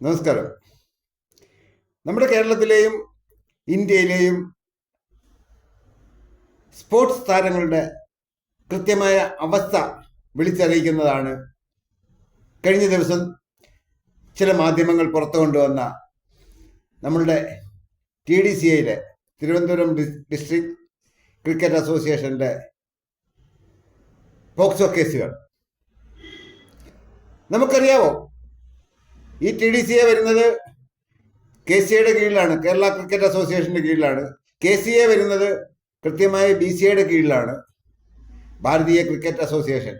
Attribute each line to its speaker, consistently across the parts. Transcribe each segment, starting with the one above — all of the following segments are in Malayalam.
Speaker 1: നമസ്കാരം. നമ്മുടെ കേരളത്തിലെയും ഇന്ത്യയിലെയും സ്പോർട്സ് താരങ്ങളുടെ കൃത്യമായ അവസ്ഥ വിളിച്ചറിയിക്കുന്നതാണ് കഴിഞ്ഞ ദിവസം ചില മാധ്യമങ്ങൾ പുറത്തു കൊണ്ടുവന്ന നമ്മളുടെ ടി ഡി സി ഐയിലെ തിരുവനന്തപുരം ഡിസ്ട്രിക്ട് ക്രിക്കറ്റ് അസോസിയേഷന്റെ പോക്സോ കേസുകൾ. നമുക്കറിയാവോ ഈ ടി ഡി സി എ വരുന്നത് കെ സി എയുടെ കീഴിലാണ്. കേരള ക്രിക്കറ്റ് അസോസിയേഷന്റെ കീഴിലാണ്. കെ സി എ വരുന്നത് കൃത്യമായി ബി സി എയുടെ കീഴിലാണ്. ഭാരതീയ ക്രിക്കറ്റ് അസോസിയേഷൻ.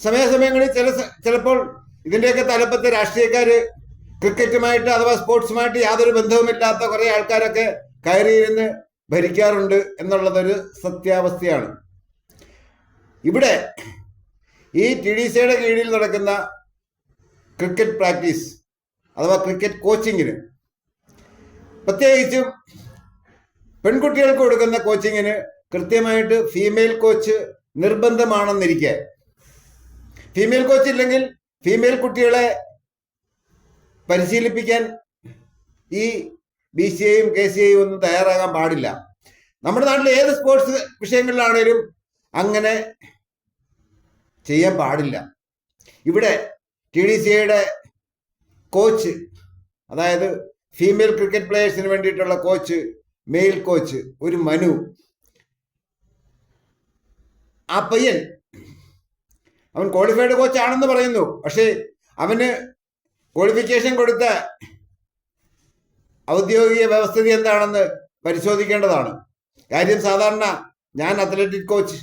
Speaker 1: സമയാസമയങ്ങളിൽ ചില ചിലപ്പോൾ ഇതിന്റെയൊക്കെ തലപ്പത്ത് രാഷ്ട്രീയക്കാർ ക്രിക്കറ്റുമായിട്ട് അഥവാ സ്പോർട്സുമായിട്ട് യാതൊരു ബന്ധവുമില്ലാത്ത കുറേ ആൾക്കാരൊക്കെ കയറിയിരുന്ന് ഭരിക്കാറുണ്ട് എന്നുള്ളതൊരു സത്യാവസ്ഥയാണ്. ഇവിടെ ഈ ടി ഡി സിയുടെ കീഴിൽ നടക്കുന്ന ക്രിക്കറ്റ് പ്രാക്ടീസ് അഥവാ ക്രിക്കറ്റ് കോച്ചിങ്ങിന് പ്രത്യേകിച്ചും പെൺകുട്ടികൾക്ക് കൊടുക്കുന്ന കോച്ചിങ്ങിന് കൃത്യമായിട്ട് ഫീമെയിൽ കോച്ച് നിർബന്ധമാണെന്നിരിക്കെ. ഫീമെയിൽ കോച്ച് ഇല്ലെങ്കിൽ ഫീമെയിൽ കുട്ടികളെ പരിശീലിപ്പിക്കാൻ ഈ ബി സി ഐയും കെ സി ഐയും ഒന്നും തയ്യാറാകാൻ പാടില്ല. നമ്മുടെ നാട്ടിലെ ഏത് സ്പോർട്സ് വിഷയങ്ങളിലാണേലും അങ്ങനെ ചെയ്യാൻ പാടില്ല. ഇവിടെ ടി ഡി സിയുടെ കോച്ച് അതായത് ഫീമെയിൽ ക്രിക്കറ്റ് പ്ലേയേഴ്സിന് വേണ്ടിയിട്ടുള്ള കോച്ച് മെയിൽ കോച്ച് ഒരു മനു. ആ പയ്യൻ അവൻ ക്വാളിഫൈഡ് കോച്ച് ആണെന്ന് പറയുന്നു. പക്ഷേ അവന് ക്വാളിഫിക്കേഷൻ കൊടുത്ത ഔദ്യോഗിക വ്യവസ്ഥിതി എന്താണെന്ന് പരിശോധിക്കേണ്ടതാണ്. കാര്യം സാധാരണ ഞാൻ അത്ലറ്റിക് കോച്ച്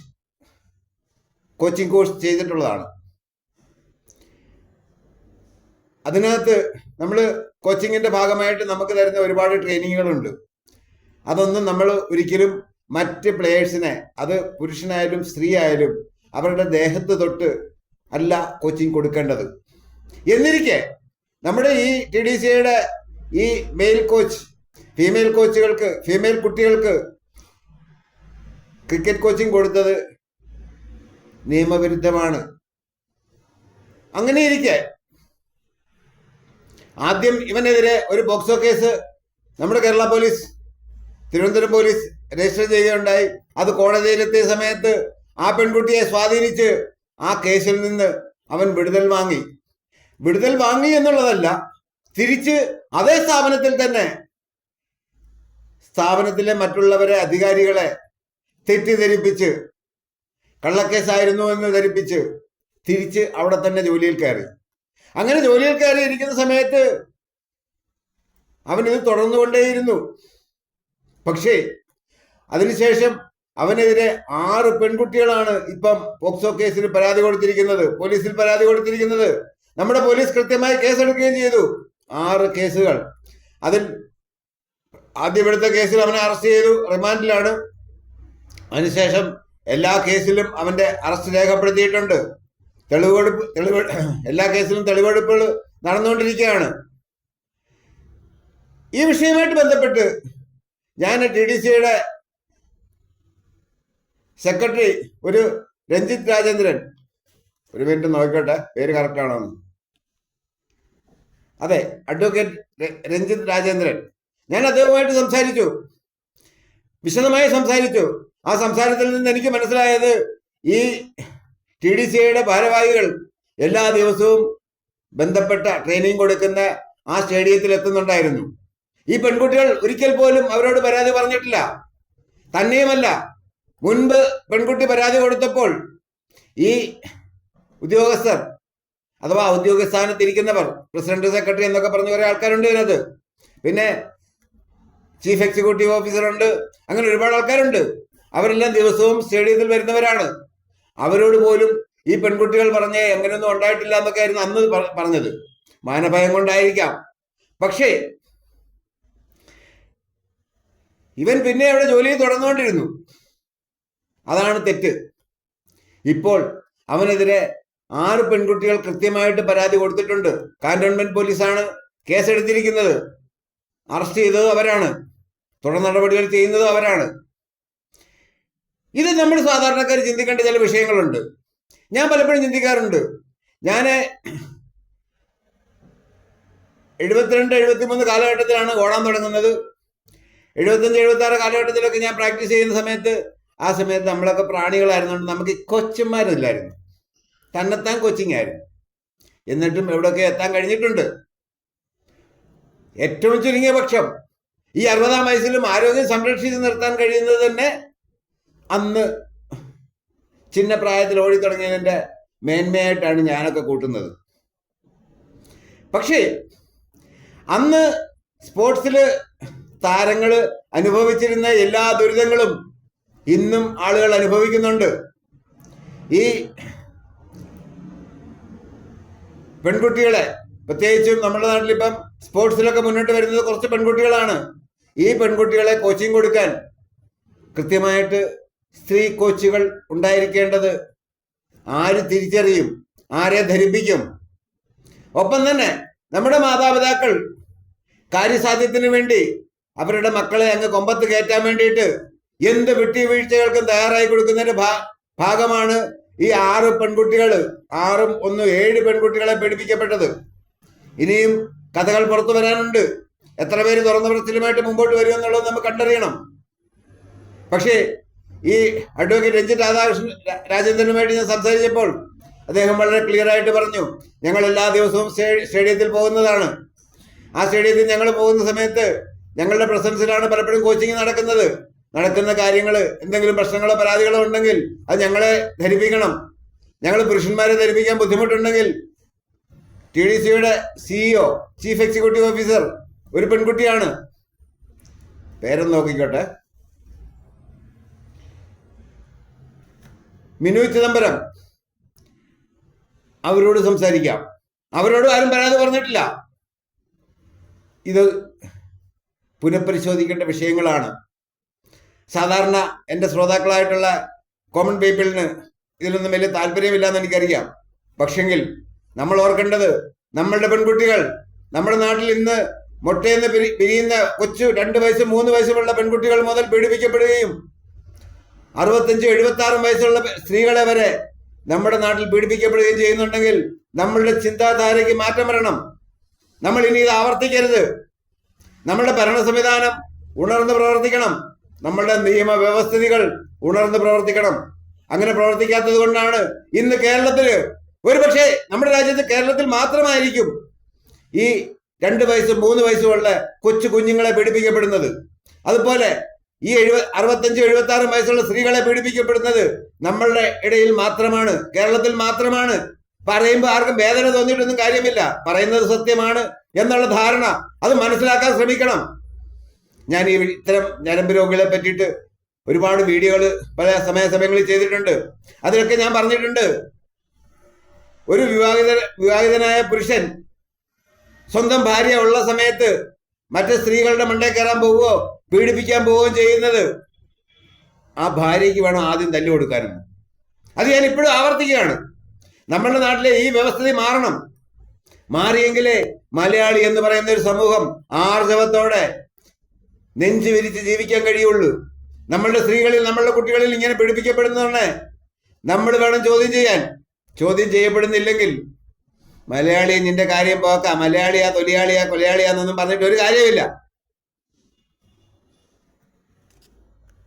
Speaker 1: കോച്ചിങ് കോഴ്സ് ചെയ്തിട്ടുള്ളതാണ്. അതിനകത്ത് നമ്മൾ കോച്ചിങ്ങിന്റെ ഭാഗമായിട്ട് നമുക്ക് തരുന്ന ഒരുപാട് ട്രെയിനിങ്ങുകളുണ്ട്. അതൊന്നും നമ്മൾ ഒരിക്കലും മറ്റ് പ്ലേയേഴ്സിനെ അത് പുരുഷനായാലും സ്ത്രീ ആയാലും അവരുടെ ദേഹത്ത് തൊട്ട് അല്ല കോച്ചിങ് കൊടുക്കേണ്ടത്. എന്നിരിക്കെ നമ്മുടെ ഈ ടി ഡി സിയുടെ ഈ മെയിൽ കോച്ച് ഫീമെയിൽ കോച്ചുകൾക്ക് ഫീമെയിൽ കുട്ടികൾക്ക് ക്രിക്കറ്റ് കോച്ചിങ് കൊടുത്തത് നിയമവിരുദ്ധമാണ്. അങ്ങനെ ഇരിക്കെ ആദ്യം ഇവനെതിരെ ഒരു ബോക്സോ കേസ് നമ്മുടെ Kerala police Thiruvananthapuram police register ചെയ്യുകയുണ്ടായി. അത് കോടതിയിലെത്തിയ സമയത്ത് ആ പെൺകുട്ടിയെ സ്വാധീനിച്ച് ആ കേസിൽ നിന്ന് അവൻ വിടുതൽ വാങ്ങി. വിടുതൽ വാങ്ങി എന്നുള്ളതല്ല തിരിച്ച് അതേ സ്ഥാപനത്തിൽ തന്നെ സ്ഥാപനത്തിലെ മറ്റുള്ളവരെ അധികാരികളെ തെറ്റിദ്ധരിപ്പിച്ച് കള്ളക്കേസായിരുന്നു എന്ന് ധരിപ്പിച്ച് തിരിച്ച് അവിടെ തന്നെ ജോലിയിൽ കയറി. അങ്ങനെ ജോലിയിൽ കയറി ഇരിക്കുന്ന സമയത്ത് അവനിത് തുടർന്നുകൊണ്ടേയിരുന്നു. പക്ഷേ അതിനുശേഷം അവനെതിരെ ആറ് പെൺകുട്ടികളാണ് ഇപ്പം പോക്സോ കേസിൽ പരാതി കൊടുത്തിരിക്കുന്നത് പോലീസിൽ പരാതി കൊടുത്തിരിക്കുന്നത്. നമ്മുടെ പോലീസ് കൃത്യമായി കേസെടുക്കുകയും ചെയ്തു. ആറ് കേസുകൾ. അതിൽ ആദ്യം എടുത്ത കേസിൽ അവനെ അറസ്റ്റ് ചെയ്തു റിമാൻഡിലാണ്. അതിനുശേഷം എല്ലാ കേസിലും അവന്റെ അറസ്റ്റ് രേഖപ്പെടുത്തിയിട്ടുണ്ട്. തെളിവെടുപ്പ് തെളിവ് എല്ലാ കേസിലും തെളിവെടുപ്പുകൾ നടന്നുകൊണ്ടിരിക്കുകയാണ്. ഈ വിഷയവുമായിട്ട് ബന്ധപ്പെട്ട് ഞാൻ ടി ഡി സിയുടെ സെക്രട്ടറി ഒരു രഞ്ജിത്ത് രാജേന്ദ്രൻ ഒരു മിനിറ്റ് നോക്കട്ടെ പേര് കറക്റ്റ് ആണോ എന്ന്. അതെ അഡ്വക്കേറ്റ് രഞ്ജിത്ത് രാജേന്ദ്രൻ. ഞാൻ അദ്ദേഹവുമായിട്ട് സംസാരിച്ചു. വിശദമായി സംസാരിച്ചു. ആ സംസാരത്തിൽ നിന്ന് എനിക്ക് മനസ്സിലായത് ഈ ടി ഡി സിയുടെ ഭാരവാഹികൾ എല്ലാ ദിവസവും ബന്ധപ്പെട്ട ട്രെയിനിങ് കൊടുക്കുന്ന ആ സ്റ്റേഡിയത്തിൽ എത്തുന്നുണ്ടായിരുന്നു. ഈ പെൺകുട്ടികൾ ഒരിക്കൽ പോലും അവരോട് പരാതി പറഞ്ഞിട്ടില്ല. തന്നെയുമല്ല മുൻപ് പെൺകുട്ടി പരാതി കൊടുത്തപ്പോൾ ഈ ഉദ്യോഗസ്ഥർ അഥവാ ഔദ്യോഗിക സ്ഥാനത്തിരിക്കുന്നവർ പ്രസിഡന്റ് സെക്രട്ടറി എന്നൊക്കെ പറഞ്ഞ കുറെ ആൾക്കാരുണ്ട് ഇതിനകത്ത്. പിന്നെ ചീഫ് എക്സിക്യൂട്ടീവ് ഓഫീസറുണ്ട് അങ്ങനെ ഒരുപാട് ആൾക്കാരുണ്ട്. അവരെല്ലാം ദിവസവും സ്റ്റേഡിയത്തിൽ വരുന്നവരാണ്. അവരോട് പോലും ഈ പെൺകുട്ടികൾ പറഞ്ഞേ എങ്ങനെയൊന്നും ഉണ്ടായിട്ടില്ല എന്നൊക്കെ ആയിരുന്നു അന്ന് പറഞ്ഞത്. മാനഭയം കൊണ്ടായിരിക്കാം. പക്ഷേ ഇവൻ പിന്നെ അവിടെ ജോലി തുടർന്നുകൊണ്ടിരുന്നു. അതാണ് തെറ്റ്. ഇപ്പോൾ അവനെതിരെ ആറ് പെൺകുട്ടികൾ കൃത്യമായിട്ട് പരാതി കൊടുത്തിട്ടുണ്ട്. കാന്റോൺമെന്റ് പോലീസാണ് കേസെടുത്തിരിക്കുന്നത്. അറസ്റ്റ് ചെയ്തത് അവരാണ്. തുടർ നടപടികൾ ചെയ്യുന്നത് അവരാണ്. ഇത് നമ്മൾ സാധാരണക്കാർ ചിന്തിക്കേണ്ട ചില വിഷയങ്ങളുണ്ട്. ഞാൻ പലപ്പോഴും ചിന്തിക്കാറുണ്ട്. ഞാൻ എഴുപത്തിരണ്ട് എഴുപത്തിമൂന്ന് കാലഘട്ടത്തിലാണ് ഓടാൻ തുടങ്ങുന്നത്. എഴുപത്തഞ്ച് എഴുപത്തി ആറ് കാലഘട്ടത്തിലൊക്കെ ഞാൻ പ്രാക്ടീസ് ചെയ്യുന്ന സമയത്ത് ആ സമയത്ത് നമ്മളൊക്കെ പ്രാണികളായിരുന്നുകൊണ്ട് നമുക്ക് കൊച്ചന്മാരില്ലായിരുന്നു തന്നെത്താൻ കോച്ചിങ് ആയിരുന്നു എന്നിട്ടും എവിടെയൊക്കെ എത്താൻ കഴിഞ്ഞിട്ടുണ്ട്. ഏറ്റവും ചുരുങ്ങിയ പക്ഷം ഈ അറുപതാം വയസ്സിലും ആരോഗ്യം സംരക്ഷിച്ച് നിർത്താൻ കഴിയുന്നത് തന്നെ അന്ന് ചിന്ന പ്രായത്തിൽ ഓടി തുടങ്ങിയതിന്റെ മേന്മയായിട്ടാണ് ഞാനൊക്കെ കൂട്ടുന്നത്. പക്ഷേ അന്ന് സ്പോർട്സിൽ താരങ്ങൾ അനുഭവിച്ചിരുന്ന എല്ലാ ദുരിതങ്ങളും ഇന്നും ആളുകൾ അനുഭവിക്കുന്നുണ്ട്. ഈ പെൺകുട്ടികളെ പ്രത്യേകിച്ചും നമ്മുടെ നാട്ടിൽ ഇപ്പം സ്പോർട്സിലൊക്കെ മുന്നോട്ട് വരുന്നത് കുറച്ച് പെൺകുട്ടികളാണ്. ഈ പെൺകുട്ടികളെ കോച്ചിങ് കൊടുക്കാൻ കൃത്യമായിട്ട് സ്ത്രീ കോച്ചുകൾ ഉണ്ടായിരിക്കേണ്ടത് ആര് തിരിച്ചറിയും? ആരെ ധരിപ്പിക്കും? ഒപ്പം തന്നെ നമ്മുടെ മാതാപിതാക്കൾ കാര്യസാധ്യത്തിന് വേണ്ടി അവരുടെ മക്കളെ അങ്ങ് കൊമ്പത്ത് കയറ്റാൻ വേണ്ടിയിട്ട് എന്ത് വിട്ടുവീഴ്ചകൾക്കും തയ്യാറായി കൊടുക്കുന്നതിന്റെ ഭാഗമാണ് ഈ ആറ് പെൺകുട്ടികൾ ആറും ഒന്ന് ഏഴ് പെൺകുട്ടികളെ പീഡിപ്പിക്കപ്പെട്ടത് ഇനിയും കഥകൾ പുറത്തു വരാനുണ്ട്. എത്ര പേര് തുറന്ന പ്രശ്നമായിട്ട് മുമ്പോട്ട് വരുമെന്നുള്ളത് നമുക്ക് കണ്ടറിയണം. പക്ഷേ ഈ അഡ്വക്കേറ്റ് രഞ്ജിത്ത് രാധാകൃഷ്ണൻ രാജേന്ദ്രനുമായിട്ട് ഞാൻ സംസാരിച്ചപ്പോൾ അദ്ദേഹം വളരെ ക്ലിയർ ആയിട്ട് പറഞ്ഞു ഞങ്ങൾ എല്ലാ ദിവസവും സ്റ്റേഡിയത്തിൽ പോകുന്നതാണ്. ആ സ്റ്റേഡിയത്തിൽ ഞങ്ങൾ പോകുന്ന സമയത്ത് ഞങ്ങളുടെ പ്രസൻസിലാണ് പലപ്പോഴും കോച്ചിങ് നടക്കുന്നത്. നടക്കുന്ന കാര്യങ്ങൾ എന്തെങ്കിലും പ്രശ്നങ്ങളോ പരാതികളോ ഉണ്ടെങ്കിൽ അത് ഞങ്ങളെ ധരിപ്പിക്കണം. ഞങ്ങൾ പുരുഷന്മാരെ ധരിപ്പിക്കാൻ ബുദ്ധിമുട്ടുണ്ടെങ്കിൽ ടി ഡി സിയുടെ സിഇഒ ചീഫ് എക്സിക്യൂട്ടീവ് ഓഫീസർ ഒരു പെൺകുട്ടിയാണ്. പേരൊന്ന് നോക്കിക്കോട്ടെ. മിനു ചിദംബരം. അവരോട് സംസാരിക്കാം. അവരോട് ആരും പരാതി പറഞ്ഞിട്ടില്ല. ഇത് പുനഃപരിശോധിക്കേണ്ട വിഷയങ്ങളാണ്. സാധാരണ എന്റെ ശ്രോതാക്കളായിട്ടുള്ള കോമൺ പീപ്പിളിന് ഇതിലൊന്നും വലിയ താല്പര്യമില്ലാന്ന് എനിക്കറിയാം. പക്ഷെങ്കിൽ നമ്മൾ ഓർക്കേണ്ടത് നമ്മളുടെ പെൺകുട്ടികൾ നമ്മുടെ നാട്ടിൽ ഇന്ന് മുട്ടയെന്ന് പിരി- പിരിയുന്ന കൊച്ചു രണ്ട് വയസ്സും മൂന്ന് വയസ്സുമുള്ള പെൺകുട്ടികൾ മുതൽ പീഡിപ്പിക്കപ്പെടുകയും അറുപത്തഞ്ച് എഴുപത്തി ആറും വയസ്സുള്ള സ്ത്രീകളെ വരെ നമ്മുടെ നാട്ടിൽ പീഡിപ്പിക്കപ്പെടുകയും ചെയ്യുന്നുണ്ടെങ്കിൽ നമ്മളുടെ ചിന്താധാരയ്ക്ക് മാറ്റം വരണം. നമ്മൾ ഇനി ഇത് ആവർത്തിക്കരുത്. നമ്മളുടെ ഭരണ സംവിധാനം ഉണർന്ന് പ്രവർത്തിക്കണം. നമ്മളുടെ നിയമവ്യവസ്ഥിതികൾ ഉണർന്ന് പ്രവർത്തിക്കണം. അങ്ങനെ പ്രവർത്തിക്കാത്തത് കൊണ്ടാണ് ഇന്ന് കേരളത്തിൽ ഒരുപക്ഷെ നമ്മുടെ രാജ്യത്ത് കേരളത്തിൽ മാത്രമായിരിക്കും ഈ രണ്ട് വയസ്സും മൂന്ന് വയസ്സുമുള്ള കൊച്ചു കുഞ്ഞുങ്ങളെ പീഡിപ്പിക്കപ്പെടുന്നത്. അതുപോലെ ഈ എഴുപ അറുപത്തഞ്ച് എഴുപത്തി ആറ് വയസ്സുള്ള സ്ത്രീകളെ പീഡിപ്പിക്കപ്പെടുന്നത് നമ്മളുടെ ഇടയിൽ മാത്രമാണ് കേരളത്തിൽ മാത്രമാണ്. പറയുമ്പോൾ ആർക്കും വേദന തോന്നിയിട്ടൊന്നും കാര്യമില്ല. പറയുന്നത് സത്യമാണ് എന്നുള്ള ധാരണ അത് മനസ്സിലാക്കാൻ ശ്രമിക്കണം. ഞാൻ ഈ ഇത്തരം ഞരമ്പ് രോഗികളെ പറ്റിയിട്ട് ഒരുപാട് വീഡിയോകൾ പല സമയ സമയങ്ങളിൽ ചെയ്തിട്ടുണ്ട്. അതിലൊക്കെ ഞാൻ പറഞ്ഞിട്ടുണ്ട്. ഒരു വിവാഹിത വിവാഹിതനായ പുരുഷൻ സ്വന്തം ഭാര്യ ഉള്ള സമയത്ത് മറ്റ് സ്ത്രീകളുടെ മണ്ടേ കയറാൻ പോവുകയോ പീഡിപ്പിക്കാൻ പോവുകയും ചെയ്യുന്നത്. ആ ഭാര്യയ്ക്ക് വേണം ആദ്യം തല്ലു കൊടുക്കാനും. അത് ഞാൻ ഇപ്പോഴും ആവർത്തിക്കുകയാണ്. നമ്മുടെ നാട്ടിലെ ഈ വ്യവസ്ഥിതി മാറണം. മാറിയെങ്കിലേ മലയാളി എന്ന് പറയുന്ന ഒരു സമൂഹം ആർജവത്തോടെ നെഞ്ചു വിരിച്ച് ജീവിക്കാൻ കഴിയുള്ളൂ. നമ്മളുടെ സ്ത്രീകളിൽ നമ്മളുടെ കുട്ടികളിൽ ഇങ്ങനെ പീഡിപ്പിക്കപ്പെടുന്നതാണ്. നമ്മൾ വേണം ചോദ്യം ചെയ്യാൻ. ചോദ്യം ചെയ്യപ്പെടുന്നില്ലെങ്കിൽ മലയാളി നിന്റെ കാര്യം പോക്കാം. മലയാളിയാ തൊലിയാളിയാ കൊലയാളിയാന്നൊന്നും പറഞ്ഞിട്ട് ഒരു കാര്യമില്ല